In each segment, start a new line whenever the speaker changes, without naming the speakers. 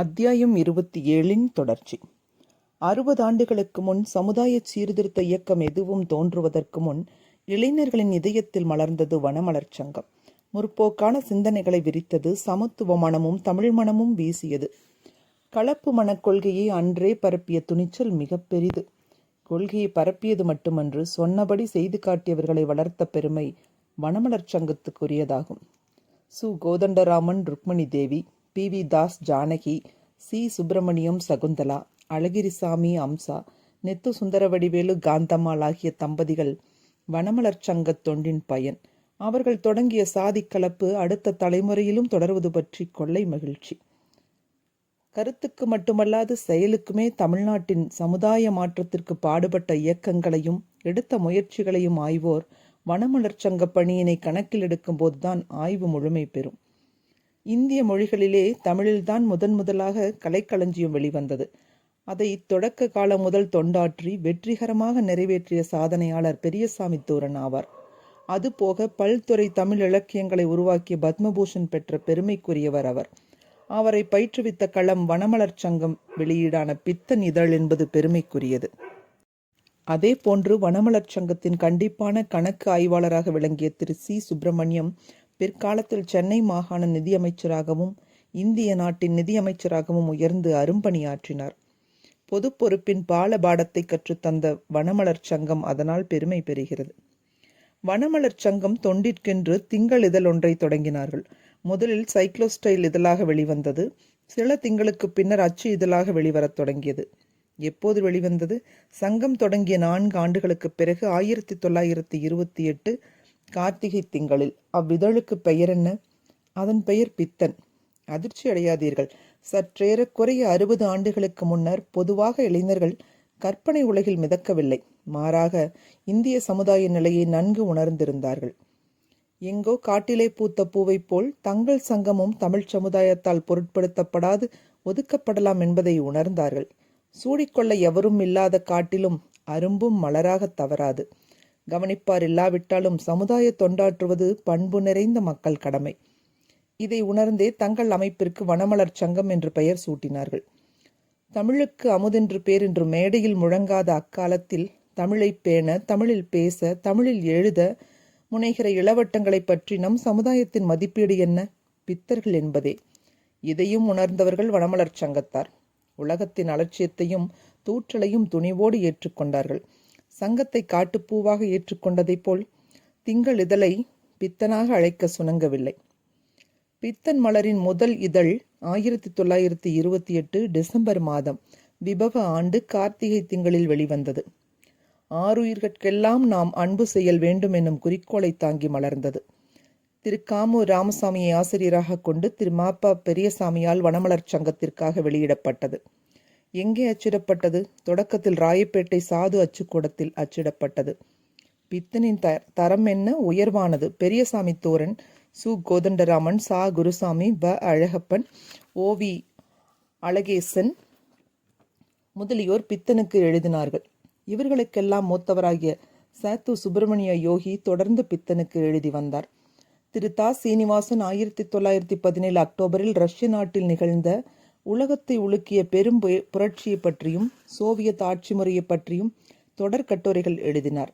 அத்தியாயம் இருபத்தி ஏழின் தொடர்ச்சி. அறுபது ஆண்டுகளுக்கு முன் சமுதாய சீர்திருத்த இயக்கம் எதுவும் தோன்றுவதற்கு முன் இளைஞர்களின் இதயத்தில் மலர்ந்தது வனமலர் சங்கம். முற்போக்கான சிந்தனைகளை விரித்தது சமத்துவ மனமும் தமிழ் மனமும் வீசியது. கலப்பு மனக்கொள்கையை அன்றே பரப்பிய துணிச்சல் மிக பெரிது. கொள்கையை பரப்பியது மட்டுமன்று சொன்னபடி செய்து காட்டியவர்களை வளர்த்த பெருமை வனமலர் சங்கத்துக்குரியதாகும். Su. Kothandaraman Rukmani Devi P. V. Das Janaki C. Subramaniam Shakuntala Alagirisamy Amsa நெத்து Sundaravadivelu Kanthammal ஆகிய தம்பதிகள் வனமலர் சங்கத் தொண்டின் பயன். அவர்கள் தொடங்கிய சாதி கலப்பு அடுத்த தலைமுறையிலும் தொடர்வது பற்றி கொள்ளை மகிழ்ச்சி. கருத்துக்கு மட்டுமல்லாது செயலுக்குமே தமிழ்நாட்டின் சமுதாய மாற்றத்திற்கு பாடுபட்ட இயக்கங்களையும் எடுத்த முயற்சிகளையும் ஆய்வோர் வனமலர் சங்க பணியினை கணக்கில் எடுக்கும்போதுதான் ஆய்வு முழுமை பெறும். இந்திய மொழிகளிலே தமிழில்தான் முதன் முதலாக கலைக்களஞ்சியம் வெளிவந்தது. அதை தொடக்க காலம் முதல் தொண்டாற்றி வெற்றிகரமாக நிறைவேற்றிய சாதனையாளர் பெரியசாமி தூரன் ஆவார். அதுபோக பல்துறை தமிழ் இலக்கியங்களை உருவாக்கிய பத்மபூஷன் பெற்ற பெருமைக்குரியவர் அவர். அவரை பயிற்றுவித்த களம் வனமலர் சங்கம் வெளியீடான பித்தன் இதழ் என்பது பெருமைக்குரியது. அதே போன்று வனமலர் சங்கத்தின் கண்டிப்பான கணக்கு ஆய்வாளராக விளங்கிய திரு சி. சுப்பிரமணியம் பிற்காலத்தில் சென்னை மாகாண நிதியமைச்சராகவும் இந்திய நாட்டின் நிதியமைச்சராகவும் உயர்ந்து அரும்பணியாற்றினார். பொது பொறுப்பின் பாலபாடத்தை கற்றுத்தந்த வனமலர் சங்கம் அதனால் பெருமை பெறுகிறது. வனமலர் சங்கம் தொண்டிற்கென்று திங்கள் இதழ் ஒன்றை தொடங்கினார்கள். முதலில் சைக்ளோஸ்டைல் இதழாக வெளிவந்தது. சில திங்களுக்கு பின்னர் அச்சு இதழாக வெளிவரத் தொடங்கியது. எப்போது வெளிவந்தது? சங்கம் தொடங்கிய நான்கு ஆண்டுகளுக்கு பிறகு ஆயிரத்தி தொள்ளாயிரத்தி இருபத்தி எட்டு கார்த்திகை திங்களில் அவ்விதழுக்கு பெயர் என்ன அதன் பெயர் பித்தன். அதிர்ச்சி அடையாதீர்கள். சற்றேறக்குறைய அறுபது ஆண்டுகளுக்கு முன்னர் பொதுவாக இளைஞர்கள் கற்பனை உலகில் மிதக்கவில்லை. மாறாக இந்திய சமுதாய நிலையை நன்கு உணர்ந்திருந்தார்கள். எங்கோ காட்டிலே பூத்த பூவைப் போல் தங்கள் சங்கமும் தமிழ் சமுதாயத்தால் பொருட்படுத்தப்படாது ஒதுக்கப்படலாம் என்பதை உணர்ந்தார்கள். சூடிக்கொள்ள எவரும் இல்லாத காட்டிலும் அரும்பும் மலராகத் தவறாது. கவனிப்பார் இல்லாவிட்டாலும் சமுதாய தொண்டாற்றுவது பண்பு நிறைந்த மக்கள் கடமை. இதை உணர்ந்தே தங்கள் அமைப்பிற்கு வனமலர் சங்கம் என்று பெயர் சூட்டினார்கள். தமிழுக்கு அமுதென்று பேர் என்று மேடையில் முழங்காத அக்காலத்தில் தமிழை பேண தமிழில் பேச தமிழில் எழுத முனைகிற இளவட்டங்களைப் பற்றி நம் சமுதாயத்தின் மதிப்பீடு என்ன? பித்தர்கள் என்பதே. இதையும் உணர்ந்தவர்கள் வனமலர் சங்கத்தார். உலகத்தின் அலட்சியத்தையும் தூற்றலையும் துணிவோடு ஏற்றுக்கொண்டார்கள். சங்கத்தை காட்டுப்பூவாக ஏற்றுக்கொண்டதைப் போல் திங்கள் இதழை பித்தனாக அழைக்க சுணங்கவில்லை. பித்தன் மலரின் முதல் இதழ் ஆயிரத்தி தொள்ளாயிரத்தி இருபத்தி எட்டு டிசம்பர் மாதம் விபவ ஆண்டு கார்த்திகை திங்களில் வெளிவந்தது. ஆறுயிர்கட்கெல்லாம் நாம் அன்பு செயல் வேண்டும் என்னும் குறிக்கோளை தாங்கி மலர்ந்தது. திரு காமு ராமசாமியை ஆசிரியராக கொண்டு திரு மாப்பா பெரியசாமியால் வனமலர் சங்கத்திற்காக வெளியிடப்பட்டது. எங்கே அச்சிடப்பட்டது? தொடக்கத்தில் ராயப்பேட்டை சாது அச்சுக்கூடத்தில் அச்சிடப்பட்டது. பித்தனின் த தரம் என்ன? உயர்வானது. பெரியசாமி தோரன் சு. கோதண்டராமன் சா. குருசாமி ப அழகப்பன் ஓவி அழகேசன் முதலியோர் பித்தனுக்கு எழுதினார்கள். இவர்களுக்கெல்லாம் மூத்தவராகிய சாத்து சுப்பிரமணிய யோகி தொடர்ந்து பித்தனுக்கு எழுதி வந்தார். திரு. தா. சீனிவாசன் ஆயிரத்தி தொள்ளாயிரத்தி பதினேழு அக்டோபரில் ரஷ்ய நாட்டில் நிகழ்ந்த உலகத்தை உலுக்கிய பெரும் புரட்சியை பற்றியும் சோவியத் ஆட்சி முறையை பற்றியும் தொடர் கட்டுரைகள் எழுதினார்.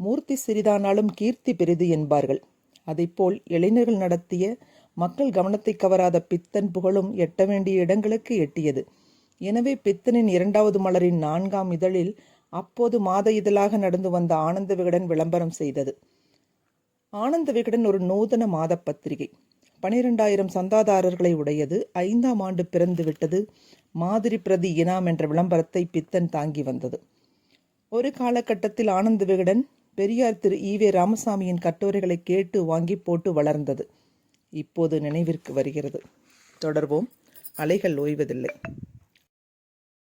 மூர்த்தி சிறிதானாலும் கீர்த்தி பெரிது என்பார்கள். அதைப்போல் இளைஞர்கள் நடத்திய மக்கள் கவனத்தை கவராத பித்தன் புகழும் எட்ட வேண்டிய இடங்களுக்கு எட்டியது. எனவே பித்தனின் இரண்டாவது மலரின் நான்காம் இதழில் அப்போது மாத இதழாக நடந்து வந்த ஆனந்த விகடன் விளம்பரம் செய்தது. ஆனந்த விகடன் ஒரு நூதன மாத பத்திரிகை பனிரெண்டாயிரம் சந்தாதாரர்களை உடையது ஐந்தாம் ஆண்டு பிறந்து விட்டது மாதிரி பிரதி இனாம் என்ற விளம்பரத்தை பித்தன் தாங்கி வந்தது. ஒரு காலகட்டத்தில் ஆனந்த விகடன் பெரியார் திரு ஈவே ராமசாமியின் கட்டுரைகளை கேட்டு வாங்கி போட்டு வளர்ந்தது. இப்போது நினைவிற்கு வருகிறது. தொடர்வோம். அலைகள் ஓய்வதில்லை.